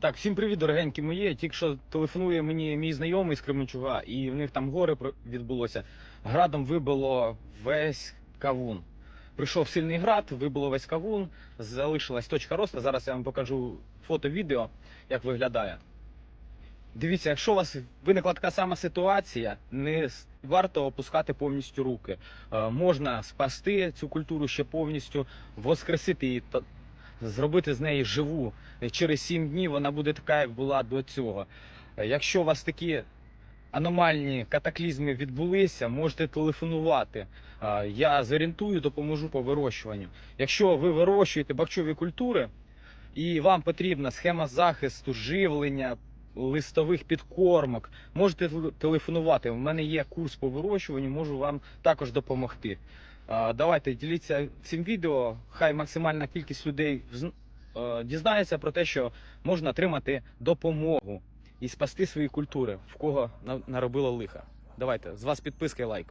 Так, всім привіт, дорогенькі мої. Тільки що телефонує мені мій знайомий з Кременчуга, і в них там горе відбулося. Градом вибило весь кавун. Прийшов сильний град, вибило весь кавун, залишилась точка росту. Зараз я вам покажу фото, відео, як виглядає. Дивіться, якщо у вас виникла така сама ситуація, не варто опускати повністю руки. Е, можна спасти цю культуру ще повністю, воскресити її, зробити з неї живу. Через 7 днів вона буде така, як була до цього. Якщо у вас такі аномальні катаклізми відбулися, можете телефонувати. Я зорієнтую, допоможу по вирощуванню. Якщо ви вирощуєте бахчові культури і вам потрібна схема захисту, живлення, листових підкормок, можете телефонувати. У мене є курс по вирощуванню, можу вам також допомогти. Давайте діліться цим відео. Хай максимальна кількість людей дізнається про те, що можна отримати допомогу і спасти свої культури, в кого наробило лиха. Давайте з вас підписка і лайк.